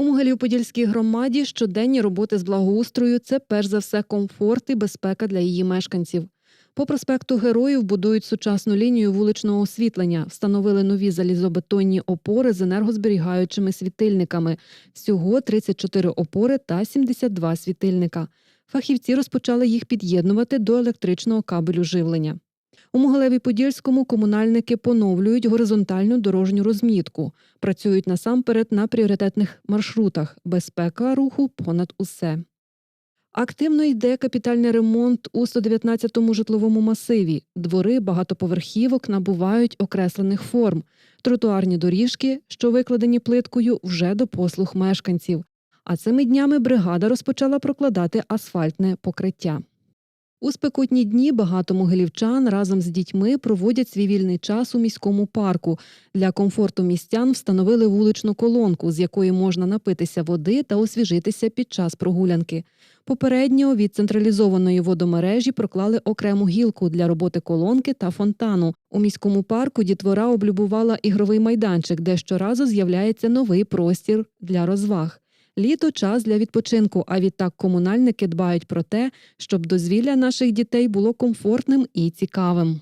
У Могилів-Подільській громаді щоденні роботи з благоустрою це перш за все комфорт і безпека для її мешканців. По проспекту Героїв будують сучасну лінію вуличного освітлення, встановили нові залізобетонні опори з енергозберігаючими світильниками. Всього 34 опори та 72 світильника. Фахівці розпочали їх під'єднувати до електричного кабелю живлення. У Могилеві-Подільському комунальники поновлюють горизонтальну дорожню розмітку. Працюють насамперед на пріоритетних маршрутах. Безпека руху понад усе. Активно йде капітальний ремонт у 119-му житловому масиві. Двори багатоповерхівок набувають окреслених форм. Тротуарні доріжки, що викладені плиткою, вже до послуг мешканців. А цими днями бригада розпочала прокладати асфальтне покриття. У спекотні дні багато могилівчан разом з дітьми проводять свій вільний час у міському парку. Для комфорту містян встановили вуличну колонку, з якої можна напитися води та освіжитися під час прогулянки. Попередньо від централізованої водомережі проклали окрему гілку для роботи колонки та фонтану. У міському парку дітвора облюбувала ігровий майданчик, де щоразу з'являється новий простір для розваг. Літо час для відпочинку, а відтак комунальники дбають про те, щоб дозвілля наших дітей було комфортним і цікавим.